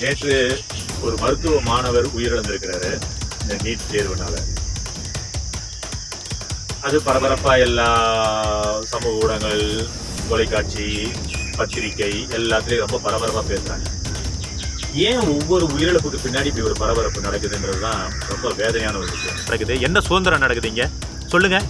நேற்று ஒரு மருத்துவ மாணவர் உயிரிழந்திருக்கிறாரு இந்த நீட் தேர்வுனால. அது பரபரப்பா எல்லா சமூக ஊடகங்கள் தொலைக்காட்சி பத்திரிகை எல்லாத்துலயும் ரொம்ப பரபரப்பா பேசுறாங்க. ஏன் ஒவ்வொரு உயிரிழப்புக்கு பின்னாடி இப்படி ஒரு பரபரப்பு நடக்குதுன்றது தான் ரொம்ப வேதனையான ஒரு விஷயம். நடக்குது. என்ன சுதந்திரம் நடக்குதுங்க சொல்லுங்க.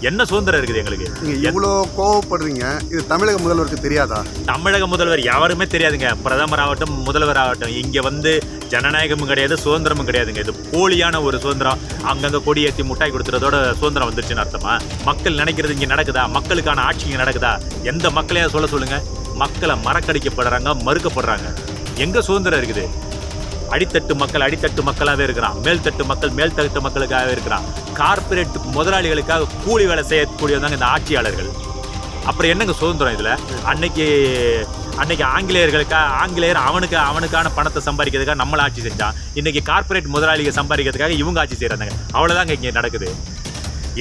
என்ன சுதந்திரம் இருக்குது எங்களுக்கு? நீங்க இவ்வளோ கோவப்படுறீங்க. இது தமிழக முதல்வருக்கு தெரியாதா? தமிழக முதல்வர் யாருமே தெரியாதுங்க. பிரதமர் ஆகட்டும் முதல்வர் ஆகட்டும். இங்க வந்து ஜனநாயகமும் கிடையாது சுதந்திரமும் கிடையாதுங்க. இது போலியான ஒரு சுதந்திரம். அங்கங்க கொடி ஏற்றி முட்டாய் கொடுத்துறதோட சுதந்திரம் வந்துருச்சுன்னு அர்த்தமா? மக்கள் நினைக்கிறது இங்க நடக்குதா? மக்களுக்கான ஆட்சி இங்க நடக்குதா? எந்த மக்களையா சொல்ல சொல்லுங்க? மக்களை மறக்கடிக்கப்படுறாங்க மறுக்கப்படுறாங்க. எங்க சுதந்திரம் இருக்குது? அடித்தட்டு மக்கள் அடித்தட்டு மக்களாகவே இருக்கிறான். மேல்தட்டு மக்கள் மேல்தட்டு மக்களுக்காகவே இருக்கிறான். கார்ப்பரேட் முதலாளிகளுக்காக கூலி வேலை செய்யக்கூடியவங்க இந்த ஆட்சியாளர்கள். அப்புறம் என்னங்க சுதந்திரம் இதில்? அன்னைக்கு அன்னைக்கு ஆங்கிலேயர்களுக்கா ஆங்கிலேயர் அவனுக்கு அவனுக்கான பணத்தை சம்பாதிக்கிறதுக்காக நம்மளை ஆட்சி செஞ்சான். இன்னைக்கு கார்ப்பரேட் முதலாளிகள் சம்பாதிக்கிறதுக்காக இவங்க ஆட்சி செய்கிறாங்க அவ்வளோதாங்க இங்கே நடக்குது.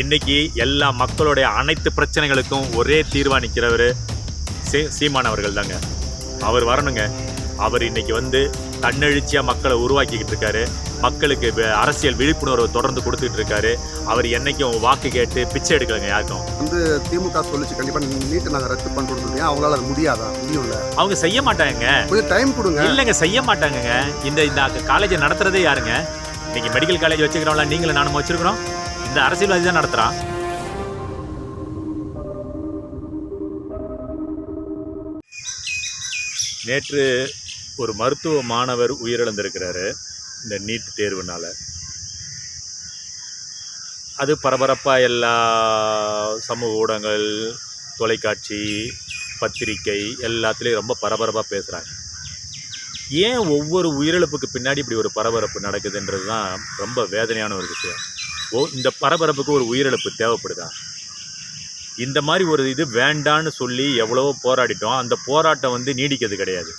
இன்னைக்கு எல்லா மக்களுடைய அனைத்து பிரச்சனைகளுக்கும் ஒரே தீர்வாணிக்கிறவர் சீ சீமான் அவர்கள் தாங்க. அவர் வரணுங்க. அவர் இன்னைக்கு வந்து தன்னெழுச்சியா மக்களை உருவாக்கிக்கிட்டு இருக்காரு. மக்களுக்கு அரசியல் விழிப்புணர்வு தொடர்ந்து கொடுத்துட்டு இருக்காரு. அவர் என்னைக்கும் வாக்கு கேட்டு பிச்சை எடுக்கலங்க யாருக்கும்? வந்து திமுக சொல்லிச்சு கண்டிப்பா நீட்டை நாங்க ரத்து பண்றோம்னு சொன்னீங்க அவங்களால அது முடியாதா? முடியும்ல அவங்க செய்ய மாட்டாங்க கொஞ்சம் டைம் கொடுங்க. இல்லைங்க செய்ய மாட்டாங்கங்க. இந்த இந்த காலேஜை நடத்துறதே யாருங்க? இன்னைக்கு மெடிக்கல் காலேஜ் வச்சுக்கிறோம்ல நீங்களும் நானும் வச்சிருக்கிறோம். இந்த அரசியல்வாதி தான் நடத்துறான். நேற்று ஒரு மருத்துவ மாணவர் உயிரிழந்திருக்கிறாரு இந்த நீட் தேர்வுனால். அது பரபரப்பாக எல்லா சமூக ஊடகங்கள் தொலைக்காட்சி பத்திரிக்கை எல்லாத்துலேயும் ரொம்ப பரபரப்பாக பேசுகிறாங்க ஏன் ஒவ்வொரு உயிரிழப்புக்கு பின்னாடி இப்படி ஒரு பரபரப்பு நடக்குதுன்றது தான் ரொம்ப வேதனையான ஒரு விஷயம். ஓ இந்த பரபரப்புக்கு ஒரு உயிரிழப்பு தேவைப்படுதா? இந்த மாதிரி ஒரு இது வேண்டான்னு சொல்லி எவ்வளவோ போராடிட்டோம். அந்த போராட்டம் வந்து நீடிக்கிறது கிடையாது.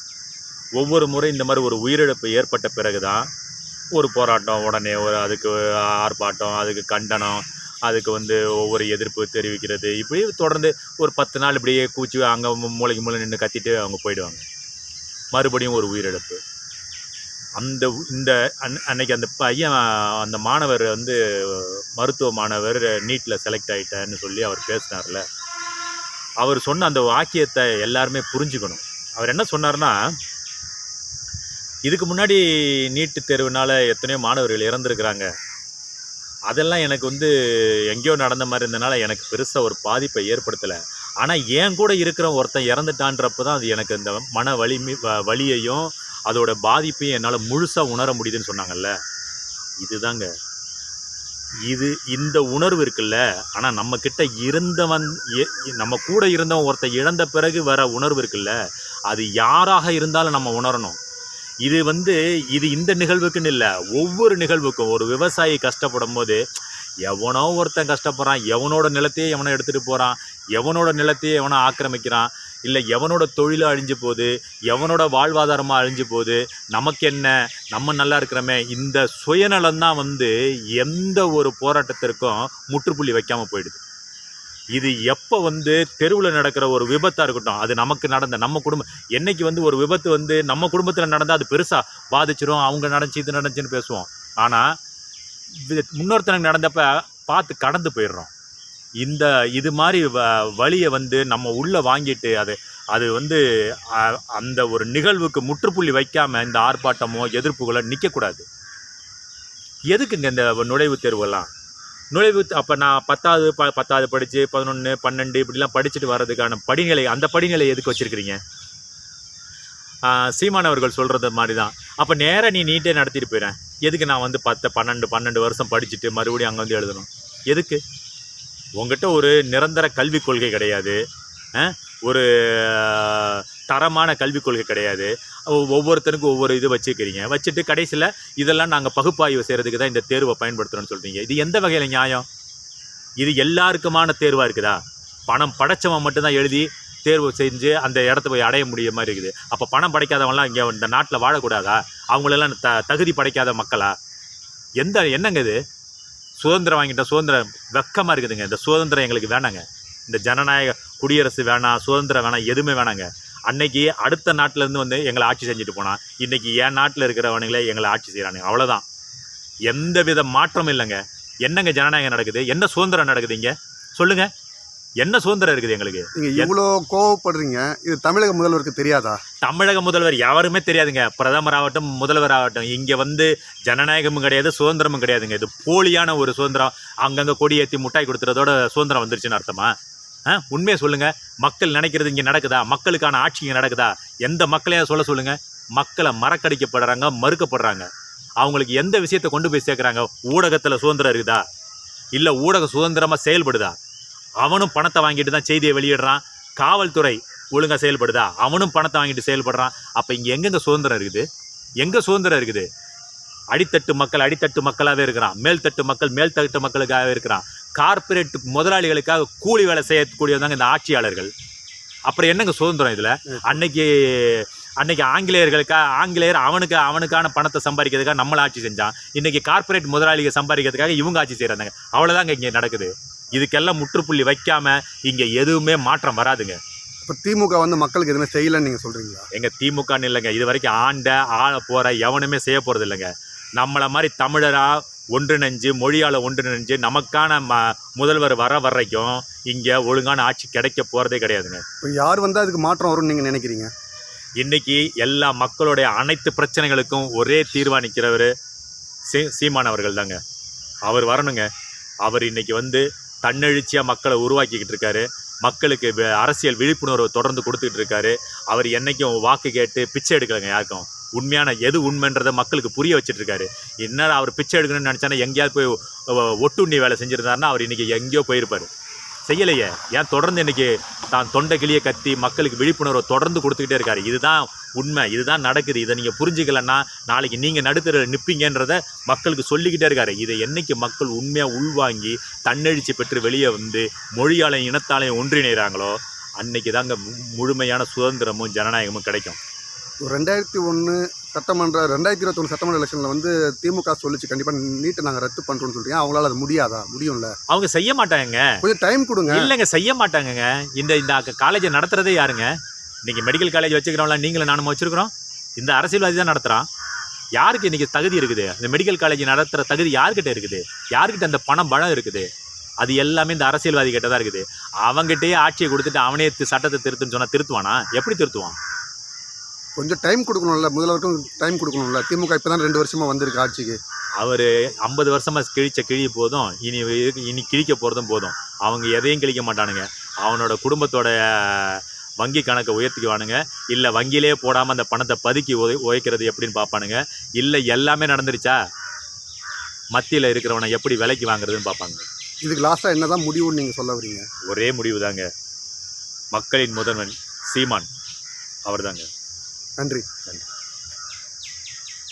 ஒவ்வொரு முறை இந்த மாதிரி ஒரு உயிரிழப்பு ஏற்பட்ட பிறகு தான் ஒரு போராட்டம் உடனே ஒரு அதுக்கு ஆர்ப்பாட்டம் அதுக்கு கண்டனம் அதுக்கு வந்து ஒவ்வொரு எதிர்ப்பு தெரிவிக்கிறது. இப்படி தொடர்ந்து ஒரு பத்து நாள் இப்படியே கூச்சி அங்கே மூளைக்கு மூளை நின்று கத்திட்டு அவங்க போயிடுவாங்க. மறுபடியும் ஒரு உயிரிழப்பு. அந்த இந்த அன் அன்னைக்கு அந்த பையன் அந்த மாணவர் வந்து மருத்துவ மாணவர் நீட்டில் செலக்ட் ஆகிட்டேன்னு சொல்லி அவர் பேசினார்ல. அவர் சொன்ன அந்த வாக்கியத்தை எல்லாருமே புரிஞ்சுக்கணும். அவர் என்ன சொன்னார்னா இதுக்கு முன்னாடி நீட்டு தேர்வுனால எத்தனையோ மாணவர்கள் இறந்துருக்கிறாங்க. அதெல்லாம் எனக்கு வந்து எங்கேயோ நடந்த மாதிரி இருந்தனால எனக்கு பெருசாக ஒரு பாதிப்பை ஏற்படுத்தலை. ஆனால் என் கூட இருக்கிற ஒருத்தன் இறந்துட்டான்றப்ப தான் அது எனக்கு இந்த மன வலிமை வ- வலியையும் அதோட பாதிப்பையும் என்னால் முழுசாக உணர முடியுதுன்னு சொன்னாங்கல்ல. இதுதாங்க. இது இந்த உணர்வு இருக்குல்ல. ஆனால் நம்மக்கிட்ட இருந்தவன் நம்ம கூட இருந்தவன் ஒருத்தன் இழந்த பிறகு வர உணர்வு இருக்குல்ல. அது யாராக இருந்தாலும் நம்ம உணரணும். இது வந்து இது இந்த நிகழ்வுக்குன்னு இல்லை. ஒவ்வொரு நிகழ்வுக்கும் ஒரு விவசாயி கஷ்டப்படும் போது எவனோ ஒருத்தன் கஷ்டப்படுறான் எவனோட நிலத்தையே எவனோ எடுத்துகிட்டு போகிறான் எவனோட நிலத்தையே எவனோ ஆக்கிரமிக்கிறான் இல்லை எவனோட தொழிலை அழிஞ்சு போகுது எவனோட வாழ்வாதாரமாக அழிஞ்சு போகுது நமக்கு என்ன நம்ம நல்லா இருக்கிறோமே இந்த சுயநலம் தான் வந்து எந்த ஒரு போராட்டத்திற்கும் முற்றுப்புள்ளி வைக்காமல் போயிடுது. இது எப்போ வந்து தெருவில் நடக்கிற ஒரு விபத்தாக இருக்கட்டும் அது நமக்கு நடந்த நம்ம குடும்பம் என்றைக்கு வந்து ஒரு விபத்து வந்து நம்ம குடும்பத்தில் நடந்தால் அது பெருசாக பாதிச்சிரும் அவங்க நடந்துச்சு இது நடந்துச்சுன்னு பேசுவோம். ஆனால் முன்னொருத்தனுக்கு நடந்தப்ப பார்த்து கடந்து போயிடுறோம். இந்த இது மாதிரி வ வழியை வந்து நம்ம உள்ளே வாங்கிட்டு அது அது வந்து அந்த ஒரு நிகழ்வுக்கு முற்றுப்புள்ளி வைக்காமல் இந்த ஆர்ப்பாட்டமோ எதிர்ப்புகளோ நிற்கக்கூடாது எதுக்குங்க இந்த நுழைவுத் தேர்வெல்லாம் நுழைவு அப்போ நான் பத்தாவது ப பத்தாவது படித்து பதினொன்று பன்னெண்டு இப்படிலாம் படிச்சுட்டு வர்றதுக்கான படிநிலை அந்த படிநிலை எதுக்கு வச்சுருக்கிறீங்க? சீமான் அவர்கள் சொல்கிறது மாதிரி தான் அப்போ நேராக நீ நீட்டே நடத்திட்டு போயிடேன் எதுக்கு நான் வந்து பத்து பன்னெண்டு பன்னெண்டு வருஷம் படிச்சுட்டு மறுபடியும் அங்கே வந்து எழுதணும்? எதுக்கு? உங்ககிட்ட ஒரு நிரந்தர கல்விக் கொள்கை கிடையாது. ஒரு தரமான கல்விக் கொள்கை கிடையாது. ஒவ்வொருத்தருக்கும் ஒவ்வொரு இது வச்சுக்கிறீங்க வச்சுட்டு கடைசியில் இதெல்லாம் நாங்கள் பகுப்பாய்வு செய்கிறதுக்கு தான் இந்த தேர்வை பயன்படுத்துகிறோம்னு சொல்கிறீங்க இது எந்த வகையில் நியாயம்? இது எல்லாருக்குமான தேர்வாக இருக்குதா? பணம் படைச்சவன் மட்டும்தான் எழுதி தேர்வு செஞ்சு அந்த இடத்த போய் அடைய முடிய மாதிரி இருக்குது. அப்போ பணம் படைக்காதவங்களாம் இங்கே இந்த நாட்டில் வாழக்கூடாதா? அவங்களெல்லாம் த தகுதி படைக்காத மக்களா? எந்த என்னங்க இது? சுதந்திரம் வாங்கிட்ட சுதந்திரம் வெக்கமாக இருக்குதுங்க. இந்த சுதந்திரம் எங்களுக்கு வேணாங்க. இந்த ஜனநாயக குடியரசு வேணாம் சுதந்திரம் வேணாம் எதுவுமே வேணாங்க. அன்னைக்கு அடுத்த நாட்டுல இருந்து வந்து எங்களை ஆட்சி செஞ்சுட்டு போனான். இன்னைக்கு என் நாட்டில் இருக்கிறவனுங்களே எங்களை ஆட்சி செய்கிறானுங்க அவ்வளோதான் எந்த வித மாற்றமும் இல்லைங்க. என்னங்க ஜனநாயகம் நடக்குது? என்ன சுதந்திரம் நடக்குது இங்க? சொல்லுங்க. என்ன சுதந்திரம் இருக்குது எங்களுக்கு? நீங்க இவ்வளோ கோவப்படுறீங்க. இது தமிழக முதல்வருக்கு தெரியாதா? தமிழக முதல்வர் யாருமே தெரியாதுங்க. பிரதமர் ஆகட்டும் முதல்வர் ஆகட்டும். இங்கே வந்து ஜனநாயகமும் கிடையாது சுதந்திரமும் கிடையாதுங்க. இது போலியான ஒரு சுதந்திரம். அங்கங்கே கொடி ஏற்றி முட்டாய் கொடுத்துறதோட சுதந்திரம் வந்துருச்சுன்னு அர்த்தமா? உண்மையை சொல்லுங்கள் மக்கள் நினைக்கிறது இங்கே நடக்குதா? மக்களுக்கான ஆட்சி இங்கே நடக்குதா? எந்த மக்களையா சொல்ல சொல்லுங்கள் மக்களை மறக்கடிக்கப்படுறாங்க மறுக்கப்படுறாங்க. அவங்களுக்கு எந்த விஷயத்தை கொண்டு போய் சேர்க்குறாங்க? ஊடகத்தில் சுதந்திரம் இருக்குதா? இல்லை ஊடகம் சுதந்திரமாக செயல்படுதா? அவனும் பணத்தை வாங்கிட்டு தான் செய்தியை வெளியிடுறான். காவல்துறை ஒழுங்காக செயல்படுதா? அவனும் பணத்தை வாங்கிட்டு செயல்படுறான். அப்போ இங்கே எங்கெங்க சுதந்திரம் இருக்குது? எங்கே சுதந்திரம் இருக்குது? அடித்தட்டு மக்கள் அடித்தட்டு மக்களாகவே இருக்கிறான். மேல்தட்டு மக்கள் மேல்தட்டு மக்களுக்காகவே இருக்கிறான். கார்ப்பரேட் முதலாளிகளுக்காக கூலி வேலை செய்யக்கூடியவங்க இந்த ஆட்சியாளர்கள். அப்புறம் என்னங்க சுதந்திரம் இதில்? அன்னைக்கு அன்னைக்கு ஆங்கிலேயர்களுக்காக ஆங்கிலேயர் அவனுக்கு அவனுக்கான பணத்தை சம்பாதிக்கிறதுக்காக நம்மளை ஆட்சி செஞ்சான். இன்னைக்கு கார்ப்பரேட் முதலாளிகள் சம்பாதிக்கிறதுக்காக இவங்க ஆட்சி செய்கிறாங்க அவ்வளோதாங்க இங்கே நடக்குது. இதுக்கெல்லாம் முற்றுப்புள்ளி வைக்காம இங்கே எதுவுமே மாற்றம் வராதுங்க. இப்போ திமுக வந்து மக்களுக்கு எதுவுமே செய்யலைன்னு நீங்க சொல்றீங்களா? எங்க திமுகன்னு இல்லைங்க. இது வரைக்கும் ஆண்ட ஆள போற எவனுமே செய்ய போறது இல்லைங்க நம்மளை மாதிரி தமிழரா ஒன்றிணைஞ்சு மொழியால ஒன்றிணைஞ்சு நமக்கான ம முதல்வர் வர வரைக்கும் இங்கே ஒழுங்கான ஆட்சி கிடைக்க போகிறதே கிடையாதுங்க. இப்போ யார் வந்தால் அதுக்கு மாற்றம் வரும்னு நீங்க நினைக்கிறீங்க? இன்னைக்கு எல்லா மக்களுடைய அனைத்து பிரச்சனைகளுக்கும் ஒரே தீர்வாக நிற்கிறவர் சீ சீமானவர்கள் தாங்க. அவர் வரணுங்க. அவர் இன்னைக்கு வந்து தன்னெழுச்சியாக மக்களை உருவாக்கிக்கிட்டு இருக்காரு. மக்களுக்கு அரசியல் விழிப்புணர்வை தொடர்ந்து கொடுத்துக்கிட்டு இருக்காரு. அவர் என்னைக்கும் வாக்கு கேட்டு பிச்சை எடுக்கலைங்க யாருக்கும். உண்மையான எது உண்மைன்றதை மக்களுக்கு புரிய வச்சுட்டு என்ன அவர் பிச்சை எடுக்கணும்னு நினச்சானா எங்கேயாவது போய் ஒட்டுண்ணி வேலை செஞ்சுருந்தாருன்னா அவர் இன்னைக்கு எங்கேயோ போயிருப்பார். செய்யலையே. ஏன் தொடர்ந்து இன்னைக்கு தான் தொண்டை கிளியை கத்தி மக்களுக்கு விழிப்புணர்வை தொடர்ந்து கொடுத்துக்கிட்டே இருக்காரு. இதுதான் உண்மை. இதுதான் நடக்குது. இதை நீங்கள் புரிஞ்சுக்கலன்னா நாளைக்கு நீங்கள் நடுத்தர நிற்பீங்கன்றத மக்களுக்கு சொல்லிக்கிட்டே இருக்காரு. இதை என்னைக்கு மக்கள் உண்மையாக உள்வாங்கி தன்னெழுச்சி பெற்று வெளியே வந்து மொழியாலையும் இனத்தாலையும் ஒன்றிணைகிறாங்களோ அன்னைக்கு தாங்க மு- முழுமையான சுதந்திரமும் ஜனநாயகமும் கிடைக்கும். ரெண்டாயிரத்தி ஒன்று சட்டமன்ற ரெண்டாயிரத்தி இருபத்தொன்று சட்டமன்ற எலெக்ஷனில் வந்து திமுக சொல்லிச்சு கண்டிப்பாக நீட்டை நாங்கள் ரத்து பண்ணுறோம்னு சொல்றீங்க. அவங்களால அது முடியாதா? முடியும்ல? அவங்க செய்ய மாட்டாங்க கொஞ்சம் டைம் கொடுங்க. இல்லைங்க செய்ய மாட்டாங்கங்க. இந்த இந்த காலேஜை நடத்துறதே யாருங்க? இன்னைக்கு மெடிக்கல் காலேஜ் வச்சுக்கிறோம்ல நீங்களும் நானும் வச்சிருக்கிறோம். இந்த அரசியல்வாதி தான் நடத்துகிறான் யாருக்கு இன்னைக்கு தகுதி இருக்குது? இந்த மெடிக்கல் காலேஜ் நடத்துகிற தகுதி யார்கிட்ட இருக்குது? யார்கிட்ட அந்த பணம் பலம் இருக்குது? அது எல்லாமே இந்த அரசியல்வாதி கிட்ட தான் இருக்குது. அவங்ககிட்டயே ஆட்சியை கொடுத்துட்டு அவனே சட்டத்தை திருத்துன்னு சொன்னால் திருத்துவானா? எப்படி திருத்துவான்? கொஞ்சம் டைம் கொடுக்கணும்ல. முதல்வருக்கும் டைம் கொடுக்கணும்ல. திமுக இப்போ தான் ரெண்டு வருஷமா வந்திருக்கு ஆட்சிக்கு. அவர் ஐம்பது வருஷமாக கிழிச்ச கிழி போதும் இனி இனி கிழிக்க போகிறதும் போதும். அவங்க எதையும் கிழிக்க மாட்டானுங்க. அவனோட குடும்பத்தோட வங்கி கணக்கை உயர்த்திக்குவானுங்க. இல்லை வங்கியிலே போடாமல் அந்த பணத்தை பதுக்கி உதை உழைக்கிறது எப்படின்னு பார்ப்பானுங்க. இல்லை எல்லாமே நடந்துருச்சா? மத்தியில் இருக்கிறவனை எப்படி விலைக்கு வாங்குறதுன்னு பார்ப்பாங்க இதுக்கு லாஸ்ட்டாக என்ன தான் முடிவுன்னு நீங்கள் சொல்ல வரீங்க? ஒரே முடிவு தாங்க மக்களின் முதல்வன் சீமான் அவர் தாங்க நன்றி. நன்றி.